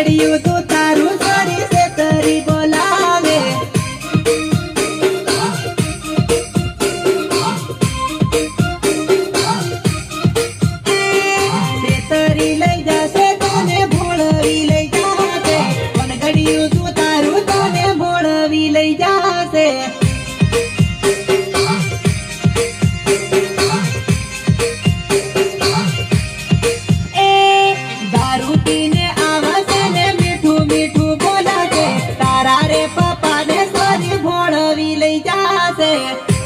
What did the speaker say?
ઘડિયું તું તારું સારી છે તરી બોલાવે. તરી લઈ જશે તને ભોળવી લઈ જશે. પણ ઘડિયું તું તારું તને ભોળવી લઈ જશે. yeah.